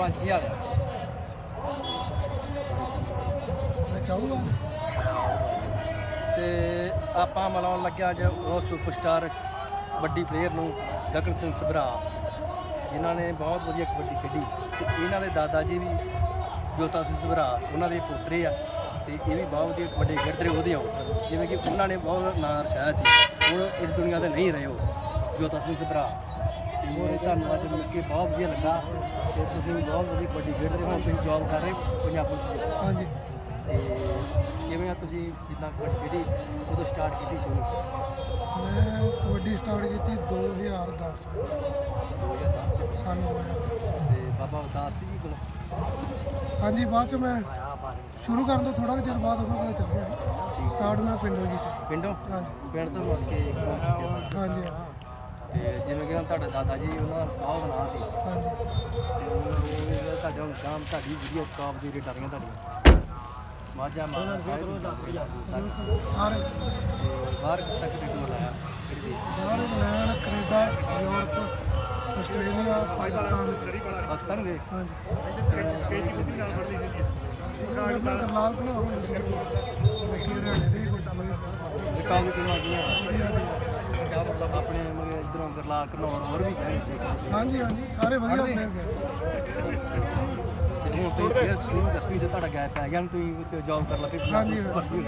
ਸਰਪੰਚ ਕੀ ਹਾਲ ਹੈ ਮੈਂ ਚਾਹੂਗਾ। ਤੇ ਆਪਾਂ ਮਨਾਉਣ ਲੱਗਿਆ ਅੱਜ ਉਹ ਸੁਪਰਸਟਾਰ ਵੱਡੀ ਪਲੇਅਰ ਨੂੰ ਗਗਨ ਸਿੰਘ ਸਭਰਾ ਜਿਨ੍ਹਾਂ ਨੇ ਬਹੁਤ ਵਧੀਆ ਕਬੱਡੀ ਖੇਡੀ। ਤੇ ਇਹਨਾਂ ਦੇ ਦਾਦਾ ਜੀ ਵੀ ਜੋਤਾ ਸਿੰਘ ਸਭਰਾ ਉਹਨਾਂ ਦੇ ਪੋਤਰੇ ਆ ਤੇ ਇਹ ਵੀ ਬਹੁਤ ਵਧੀਆ ਕਬੱਡੀ ਖੇਡਦੇ ਰਹੇ ਉਹਦੇ ਆਉਣ। ਜਿਵੇਂ ਕਿ ਉਹਨਾਂ ਨੇ ਬਹੁਤ ਨਾਂ ਰਛਾਇਆ ਸੀ ਹੁਣ ਇਸ ਦੁਨੀਆ ਤੇ ਨਹੀਂ ਰਹੇ ਉਹ ਜੋਤਾ ਸਿੰਘ ਸਭਰਾ। ਤੁਹਾਨੂੰ ਅੱਜ ਮਿਲ ਕੇ ਬਹੁਤ ਵਧੀਆ ਲੱਗਾ। ਤੇ ਤੁਸੀਂ ਵੀ ਬਹੁਤ ਵਧੀਆ ਕਬੱਡੀ ਖੇਡ ਰਹੇ ਹੋ ਤੁਸੀਂ ਜੌਬ ਕਰ ਰਹੇ ਹੋ ਪੰਜਾਬ ਪੁਲਿਸ ਦੀ। ਹਾਂਜੀ। ਤੇ ਕਿਵੇਂ ਆ ਤੁਸੀਂ ਜਿੱਦਾਂ ਕਬੱਡੀ ਖੇਡੀ ਉਦੋਂ ਸਟਾਰਟ ਕੀਤੀ ਸ਼ੁਰੂ ਮੈਂ ਕਬੱਡੀ ਸਟਾਰਟ ਕੀਤੀ 2010 ਵਿੱਚ। 2010 ਚ ਸਨ 2010 ਚ। ਤੇ ਬਾਬਾ ਸਿੰਘ ਜੀ ਕੋਲ? ਹਾਂਜੀ ਬਾਅਦ ਚ ਮੈਂ ਸ਼ੁਰੂ ਕਰਨ ਤੋਂ ਥੋੜਾ ਚਿਰ ਬਾਅਦ ਉਹਨਾਂ ਕੋਲ ਚੱਲ ਗਿਆ ਸਟਾਰਟ ਮੈਂ ਪਿੰਡੋਂ ਕੀਤੀ। ਪਿੰਡੋਂ? ਹਾਂਜੀ। ਪਿੰਡ ਤੋਂ ਮੁੜ ਕੇ ਸਿੱਖਿਆ। ਹਾਂਜੀ ਤੇ ਜਿਵੇਂ ਕਿ ਹੁਣ ਤੁਹਾਡੇ ਦਾਦਾ ਜੀ ਉਹਨਾਂ ਦਾ ਬਹੁਤ ਨਾਂ ਸੀ। ਹਾਂਜੀ ਤੇ ਉਹਨਾਂ ਤੁਹਾਡੇ ਹੁਣ ਕੰਮ ਤੁਹਾਡੀ ਵੀਡੀਓ ਕਾਪ ਦੀ ਰੇਡਾਰੀਆਂ ਤੁਹਾਡੀਆਂ। ਮਾਝਾ ਮਾਨਾ ਸਾਹਿਬ ਸਾਰੇ। ਤੇ ਬਾਹਰ ਤੱਕ ਰੇਡੂ ਲਾਇਆ ਬਾਹਰ England Canada Europe Australia Pakistan. Pakistan ਗਏ? ਹਾਂਜੀ। ਮੈਂ ਗਰਲਾਲ ਕੋਲ ਹੋਣੀ ਸੀ। ਬਾਕੀ ਹਰਿਆਣੇ ਦੇ ਕੁਝ ਲੋਕ ਗਈਆਂ? ਆਪਣੇ ਇਧਰੋਂ ਗਰਲਾ ਘਨੌਰ ਹੋਰ ਵੀ ਗਏ ਆ ਹਾਂਜੀ ਹਾਂਜੀ ਸਾਰੇ ਵਧੀਆ ਪਲੇਅਰ ਗਏ ਤੇ ਹੁਣ ਤੁਸੀਂ ਫਿਰ ਸ਼ੁਰੂ ਕਰਤੀ ਜੇ ਤੁਹਾਡਾ ਗੈਪ ਪੈ ਗਿਆ ਹੁਣ ਤੁਸੀਂ ਵਿੱਚ ਜੌਬ ਕਰ ਲੱਗੇ ਹਾਂਜੀ ਹਾਂਜੀ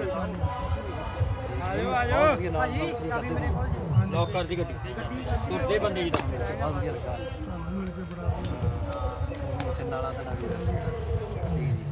ਆਜੋ ਆਜੋ ਭਾਜੀ ਕਰਦੇ ਨੇ ਹਾਂਜੀ। ਕਰ ਦੀ ਗੱਡੀ। ਤੁਰਦੇ ਬੰਦੇ ਜੀ ਦਾ ਬਹੁਤ ਵਧੀਆ ਲੱਗਾ। ਤੁਹਾਨੂੰ ਮਿਲ ਕੇ ਬੜਾ ਵਧੀਆ ਮਿਸ਼ਨ ਨਾਲਾ ਤੁਹਾਡਾ ਵੀ। ਸੀ ਜੀ।